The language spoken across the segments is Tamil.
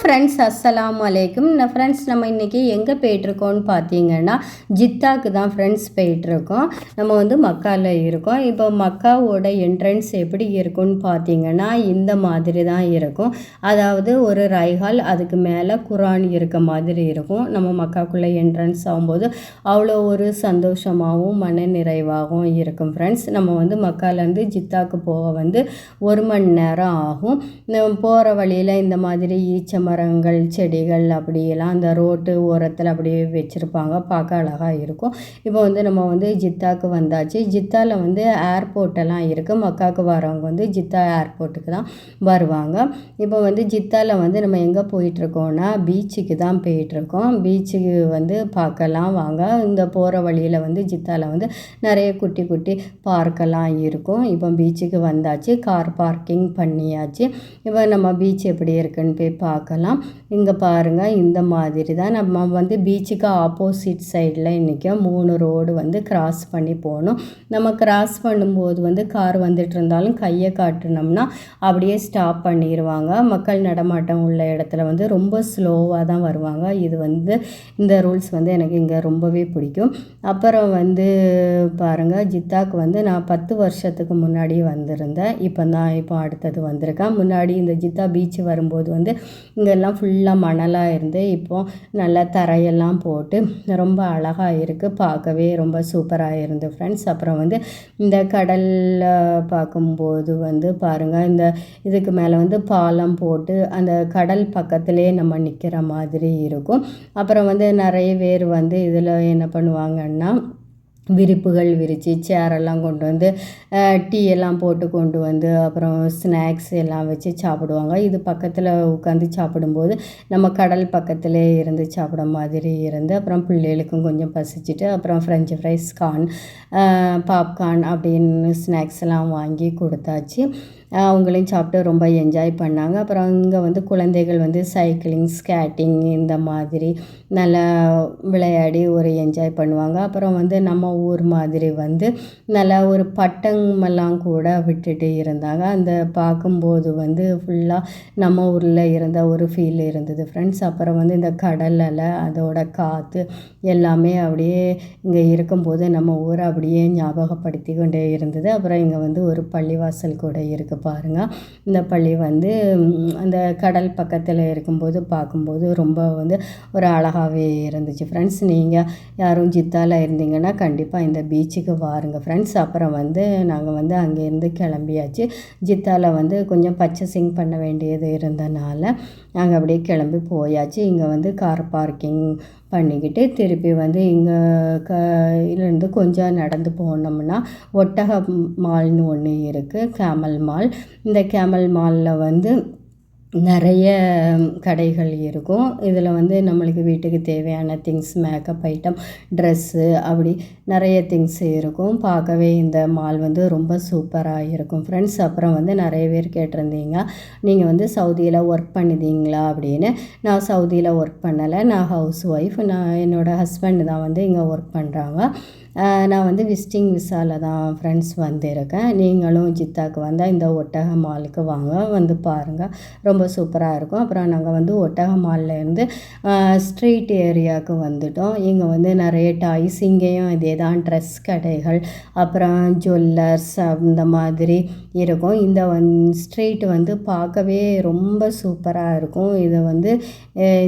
ஃப்ரெண்ட்ஸ் அஸ்ஸலாம் வலைக்கும் நான் ஃப்ரெண்ட்ஸ் நம்ம இன்றைக்கி எங்கே போயிட்டுருக்கோம்னு பார்த்தீங்கன்னா ஜித்தாக்கு தான் ஃப்ரெண்ட்ஸ் போயிட்டுருக்கோம். நம்ம வந்து மக்காவில் இருக்கோம். இப்போ மக்காவோட என்ட்ரன்ஸ் எப்படி இருக்கும்னு பார்த்தீங்கன்னா இந்த மாதிரி தான் இருக்கும். அதாவது ஒரு ரைஹால் அதுக்கு மேலே குரான் இருக்க மாதிரி இருக்கும். நம்ம மக்காக்குள்ளே என்ட்ரன்ஸ் ஆகும்போது அவ்வளோ ஒரு சந்தோஷமாகவும் மன நிறைவாகவும் இருக்கும் ஃப்ரெண்ட்ஸ் நம்ம வந்து மக்காலேருந்து ஜித்தாக்கு போக வந்து ஒரு மணி நேரம் ஆகும். போகிற வழியில் இந்த மாதிரி ஈச்சம் மரங்கள் செடிகள் அப்படியெல்லாம் அந்த ரோட்டு ஓரத்தில் அப்படியே வச்சுருப்பாங்க. பார்க்க அழகாக இருக்கும். இப்போ வந்து நம்ம வந்து ஜித்தாக்கு வந்தாச்சு. ஜித்தாவில் வந்து ஏர்போர்ட்டெல்லாம் இருக்குது மக்காவுக்கு வரவங்க வந்து ஜித்தா ஏர்போர்ட்டுக்கு தான் வருவாங்க. இப்போ வந்து ஜித்தாவில் வந்து நம்ம எங்கே போயிட்டுருக்கோன்னா பீச்சுக்கு தான் போயிட்டுருக்கோம். பீச்சுக்கு வந்து பார்க்கலாம் வாங்க. இந்த போகிற வழியில் வந்து ஜித்தாவில் வந்து நிறைய குட்டி குட்டி பார்க்கெல்லாம் இருக்கும். இப்போ பீச்சுக்கு வந்தாச்சு. கார் பார்க்கிங் பண்ணியாச்சு. இப்போ நம்ம பீச் எப்படி இருக்குன்னு போய் பார்க்கலாம். இங்கே பாருங்கள் இந்த மாதிரி தான் நம்ம வந்து பீச்சுக்கு ஆப்போசிட் சைடில் இன்றைக்கி மூணு ரோடு வந்து கிராஸ் பண்ணி போகணும். நம்ம கிராஸ் பண்ணும்போது வந்து கார் வந்துட்டு இருந்தாலும் கையை காட்டினோம்னா அப்படியே ஸ்டாப் பண்ணிடுவாங்க மக்கள் நடமாட்டம் உள்ள இடத்துல வந்து ரொம்ப ஸ்லோவாக தான் வருவாங்க. இது வந்து இந்த ரூல்ஸ் வந்து எனக்கு இங்கே ரொம்பவே பிடிக்கும். அப்புறம் வந்து பாருங்கள் ஜித்தாக்கு வந்து நான் பத்து வருஷத்துக்கு முன்னாடி வந்திருந்தேன். இப்போ தான் இப்போ அடுத்தது வந்திருக்கேன். முன்னாடி இந்த ஜித்தா பீச் வரும்போது வந்து இங்கெல்லாம் ஃபுல்லாக மணலாக இருந்து இப்போது நல்லா தரையெல்லாம் போட்டு ரொம்ப அழகாக இருக்குது பார்க்கவே ரொம்ப சூப்பராக இருந்து ஃப்ரெண்ட்ஸ் அப்புறம் வந்து இந்த கடலில் பார்க்கும்போது வந்து பாருங்கள் இந்த இதுக்கு மேலே வந்து பாலம் போட்டு அந்த கடல் பக்கத்திலே நம்ம நிற்கிற மாதிரி இருக்கும். அப்புறம் வந்து நிறைய பேர் வந்து இதில் என்ன பண்ணுவாங்கன்னா விரிப்புகள் விரித்து சேரெல்லாம் கொண்டு வந்து டீ எல்லாம் போட்டு கொண்டு வந்து அப்புறம் ஸ்நாக்ஸ் எல்லாம் வச்சு சாப்பிடுவாங்க. இது பக்கத்தில் உட்காந்து சாப்பிடும்போது நம்ம கடல் பக்கத்தில் இருந்து சாப்பிட மாதிரி இருந்து அப்புறம் பிள்ளைகளுக்கும் கொஞ்சம் பசிச்சுட்டு அப்புறம் ஃப்ரெஞ்சு ஃப்ரைஸ் கார்ன் பாப்கார்ன் அப்படின்னு ஸ்நாக்ஸ் எல்லாம் வாங்கி கொடுத்தாச்சு. அவங்களையும் சாப்பிட்டு ரொம்ப என்ஜாய் பண்ணாங்க. அப்புறம் இங்கே வந்து குழந்தைகள் வந்து சைக்கிளிங் ஸ்கேட்டிங் இந்த மாதிரி நல்லா விளையாடி ஒரு என்ஜாய் பண்ணுவாங்க. அப்புறம் வந்து நம்ம ஊர் மாதிரி வந்து நல்லா ஒரு பட்டமெல்லாம் கூட விட்டுட்டு இருந்தாங்க. அந்த பார்க்கும்போது வந்து ஃபுல்லாக நம்ம ஊரில் இருந்த ஒரு ஃபீல் இருந்தது ஃப்ரெண்ட்ஸ் அப்புறம் வந்து இந்த கடல் அலை அதோட காற்று எல்லாமே அப்படியே இங்கே இருக்கும்போது நம்ம ஊரை அப்படியே ஞாபகப்படுத்தி கொண்டே இருந்தது. அப்புறம் இங்கே வந்து ஒரு பள்ளிவாசல் கூட இருக்குது பாருங்கள் இந்த பள்ளி வந்து அந்த கடல் பக்கத்தில் இருக்கும்போது பார்க்கும்போது ரொம்ப வந்து ஒரு அழகாகவே இருந்துச்சு. ஃப்ரெண்ட்ஸ் நீங்கள் யாரும் ஜித்தாவில் இருந்தீங்கன்னா கண்டிப்பாக இந்த பீச்சுக்கு வாருங்க. ஃப்ரெண்ட்ஸ் அப்புறம் வந்து நாங்கள் வந்து அங்கேருந்து கிளம்பியாச்சு. ஜித்தாவில் வந்து கொஞ்சம் பர்ச்சேசிங் பண்ண வேண்டியது இருந்தனால நாங்கள் அப்படியே கிளம்பி போயாச்சு. இங்கே வந்து கார் பார்க்கிங் பண்ணிக்கிட்டு திருப்பி வந்து இங்கே க இருந்து கொஞ்சம் நடந்து போனோம்னா ஒட்டக மால்னு ஒன்று இருக்குது கேமல் மால் இந்த கேமல் மாலில் வந்து நிறைய கடைகள் இருக்கும். இதில் வந்து நம்மளுக்கு வீட்டுக்கு தேவையான திங்ஸ் மேக்கப் ஐட்டம் ட்ரெஸ்ஸு அப்படி நிறைய திங்ஸ் இருக்கும். பார்க்கவே இந்த மால் வந்து ரொம்ப சூப்பராக இருக்கும். ஃப்ரெண்ட்ஸ் அப்புறம் வந்து நிறைய பேர் கேட்டிருந்தீங்க. நீங்கள் வந்து சவுதியில் ஒர்க் பண்ணிதீங்களா அப்படின்னு? நான் சவுதியில் ஒர்க் பண்ணலை. நான் ஹவுஸ் ஒய்ஃப் நான் என்னோடய ஹஸ்பண்ட் தான் வந்து இங்கே ஒர்க் பண்ணுறாங்க நான் வந்து விசிட்டிங் விசாவில் தான் ஃப்ரெண்ட்ஸ் வந்திருக்கேன். நீங்களும் ஜித்தாக்கு வந்தால் இந்த ஒட்டக மாலுக்கு வாங்க வந்து பாருங்கள் ரொம்ப சூப்பராக இருக்கும். அப்புறம் நாங்கள் வந்து ஒட்டக மால்லேருந்து ஸ்ட்ரீட் ஏரியாவுக்கு வந்துட்டோம். இங்கே வந்து நிறைய டாய்ஸ் இங்கேயும் இதே தான் ட்ரெஸ் கடைகள் அப்புறம் ஜுவல்லர்ஸ் அந்த மாதிரி இருக்கும். இந்த வந் ஸ்ட்ரீட் வந்து பார்க்கவே ரொம்ப சூப்பராக இருக்கும். இதை வந்து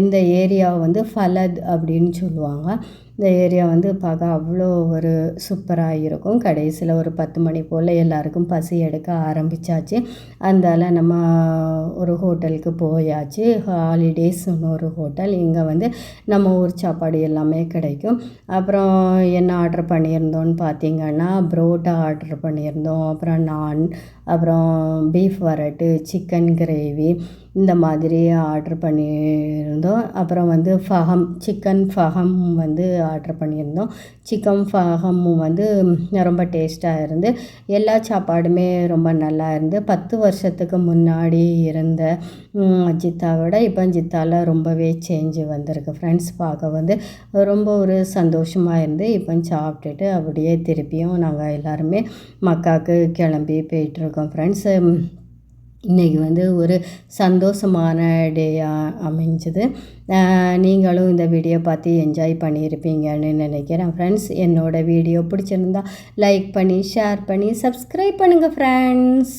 இந்த ஏரியாவை வந்து ஃபலத் அப்படின்னு சொல்லுவாங்க. இந்த ஏரியா வந்து பார்க்க அவ்வளோ ஒரு சூப்பராக இருக்கும். கடைசியில் ஒரு பத்து மணி போல் எல்லாருக்கும் பசி எடுக்க ஆரம்பித்தாச்சு அந்தால நம்ம ஒரு ஹோட்டலுக்கு போயாச்சு. ஹாலிடேஸ்னு ஒரு ஹோட்டல். இங்கே வந்து நம்ம ஊர் சாப்பாடு எல்லாமே கிடைக்கும். அப்புறம் என்ன ஆர்டர் பண்ணியிருந்தோன்னு பார்த்தீங்கன்னா புரோட்டா ஆர்டர் பண்ணியிருந்தோம். அப்புறம் நான் அப்புறம் பீஃப் வரட்டு சிக்கன் கிரேவி இந்த மாதிரி ஆர்டர் பண்ணியிருந்தோம். அப்புறம் வந்து ஃபஹம் சிக்கன் ஃபஹம் வந்து ஆர்டர் பண்ணியிருந்தோம். சிக்கன் ஃபஹம்மும் வந்து ரொம்ப டேஸ்ட்டாக இருந்து எல்லா சாப்பாடுமே ரொம்ப நல்லா இருந்து பத்து வருஷத்துக்கு முன்னாடி இருந்த ஜித்தாவோட இப்போ ஜித்தாவில் ரொம்பவே சேஞ்சு வந்திருக்கு ஃப்ரெண்ட்ஸ் பார்க்க வந்து ரொம்ப ஒரு சந்தோஷமாக இருந்து இப்போ சாப்பிட்டுட்டு அப்படியே திருப்பியும் நாங்கள் எல்லாருமே மக்காவுக்கு கிளம்பி போயிட்டுருக்கோம் ஃப்ரெண்ட்ஸு இன்றைக்கி வந்து ஒரு சந்தோஷமான டேயாக அமைஞ்சது. நீங்களும் இந்த வீடியோ பார்த்து என்ஜாய் பண்ணியிருப்பீங்கன்னு நினைக்கிறேன் ஃப்ரெண்ட்ஸ் என்னோடய வீடியோ பிடிச்சிருந்தா லைக் பண்ணி ஷேர் பண்ணி சப்ஸ்கிரைப் பண்ணுங்கள் ஃப்ரெண்ட்ஸ்